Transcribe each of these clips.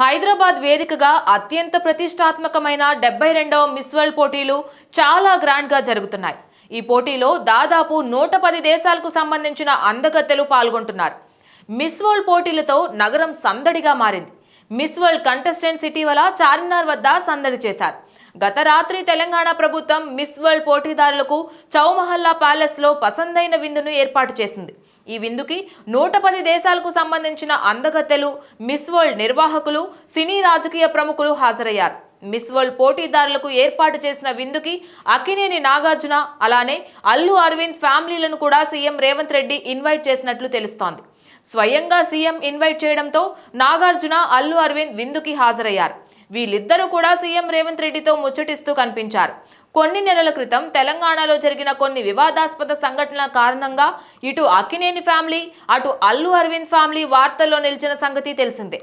హైదరాబాద్ వేదికగా అత్యంత ప్రతిష్టాత్మకమైన డెబ్బై రెండవ మిస్ వరల్డ్ పోటీలు చాలా గ్రాండ్గా జరుగుతున్నాయి. ఈ పోటీలో దాదాపు నూట పది దేశాలకు సంబంధించిన అందగత్తెలు పాల్గొంటున్నారు. మిస్ వరల్డ్ పోటీలతో నగరం సందడిగా మారింది. మిస్ వరల్డ్ కంటెస్టెంట్స్ ఇటీవల చార్మినార్ వద్ద సందడి చేశారు. గత రాత్రి తెలంగాణ ప్రభుత్వం మిస్ వరల్డ్ పోటీదారులకు చౌమహల్లా ప్యాలెస్లో పసందైన విందును ఏర్పాటు చేసింది. ఈ విందుకి నూట పది దేశాలకు సంబంధించిన అందగత్తెలు మిస్ వరల్డ్ నిర్వాహకులు సినీ రాజకీయ ప్రముఖులు హాజరయ్యారు. మిస్ వరల్డ్ పోటీదారులకు ఏర్పాటు చేసిన విందుకి అక్కినేని నాగార్జున అలానే అల్లు అరవింద్ ఫ్యామిలీలను కూడా సీఎం రేవంత్ రెడ్డి ఇన్వైట్ చేసినట్లు తెలుస్తోంది. స్వయంగా సీఎం ఇన్వైట్ చేయడంతో నాగార్జున అల్లు అరవింద్ విందుకి హాజరయ్యారు. వీళ్ళిద్దరూ కూడా సీఎం రేవంత్ రెడ్డితో ముచ్చటిస్తూ కనిపించారు. కొన్ని నెలల క్రితం తెలంగాణలో జరిగిన కొన్ని వివాదాస్పద సంఘటనల కారణంగా ఇటు అక్కినేని ఫ్యామిలీ అటు అల్లు అరవింద్ ఫ్యామిలీ వార్తల్లో నిలిచిన సంగతి తెలిసిందే.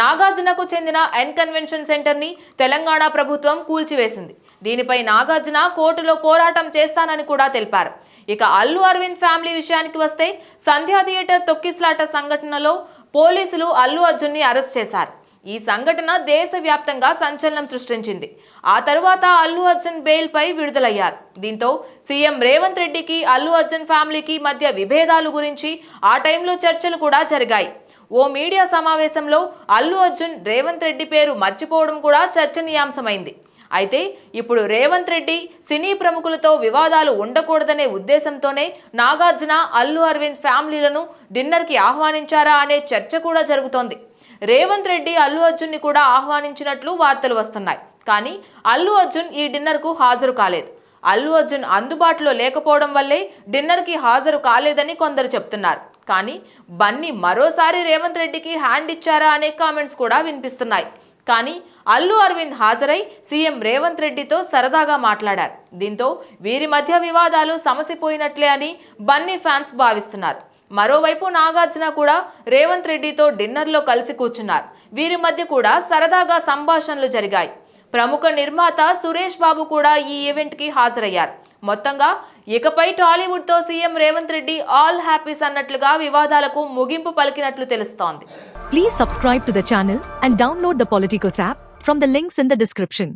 నాగార్జునకు చెందిన ఎన్ కన్వెన్షన్ సెంటర్ని తెలంగాణ ప్రభుత్వం కూల్చివేసింది. దీనిపై నాగార్జున కోర్టులో పోరాటం చేస్తానని కూడా తెలిపారు. ఇక అల్లు అరవింద్ ఫ్యామిలీ విషయానికి వస్తే సంధ్యా థియేటర్ తొక్కిస్లాట సంఘటనలో పోలీసులు అల్లు అర్జున్ని అరెస్ట్ చేశారు. ఈ సంఘటన దేశవ్యాప్తంగా సంచలనం సృష్టించింది. ఆ తరువాత అల్లు అర్జున్ బెయిల్ పై విడుదలయ్యారు. దీంతో సీఎం రేవంత్ రెడ్డికి అల్లు అర్జున్ ఫ్యామిలీకి మధ్య విభేదాలు గురించి ఆ టైంలో చర్చలు కూడా జరిగాయి. ఓ మీడియా సమావేశంలో అల్లు అర్జున్ రేవంత్ రెడ్డి పేరు మర్చిపోవడం కూడా చర్చనీయాంశమైంది. అయితే ఇప్పుడు రేవంత్ రెడ్డి సినీ ప్రముఖులతో వివాదాలు ఉండకూడదనే ఉద్దేశంతోనే నాగార్జున అల్లు అరవింద్ ఫ్యామిలీలను డిన్నర్కి ఆహ్వానించారా అనే చర్చ కూడా జరుగుతోంది. రేవంత్ రెడ్డి అల్లు అర్జున్ని కూడా ఆహ్వానించినట్లు వార్తలు వస్తున్నాయి. కానీ అల్లు అర్జున్ ఈ డిన్నర్కు హాజరు కాలేదు. అల్లు అర్జున్ అందుబాటులో లేకపోవడం వల్లే డిన్నర్కి హాజరు కాలేదని కొందరు చెప్తున్నారు. కానీ బన్నీ మరోసారి రేవంత్ రెడ్డికి హ్యాండ్ ఇచ్చారా అనే కామెంట్స్ కూడా వినిపిస్తున్నాయి. కానీ అల్లు అరవింద్ హాజరై సీఎం రేవంత్ రెడ్డితో సరదాగా మాట్లాడారు. దీంతో వీరి మధ్య వివాదాలు సమసిపోయినట్లే అని బన్నీ ఫ్యాన్స్ భావిస్తున్నారు. మరోవైపు నాగార్జున కూడా రేవంత్ రెడ్డితో డిన్నర్లో కలిసి కూర్చున్నారు. వీరి మధ్య కూడా సరదాగా సంభాషణలు జరిగాయి. ప్రముఖ నిర్మాత సురేష్ బాబు కూడా ఈ ఈవెంట్కి హాజరయ్యారు. మొత్తంగా ఇకపై టాలీవుడ్తో CM Revanth Reddy all happies అన్నట్లుగా వివాదాలకు ముగింపు పలికినట్లు తెలుస్తోంది. Please subscribe to the channel and download the Politicos app from the links in the description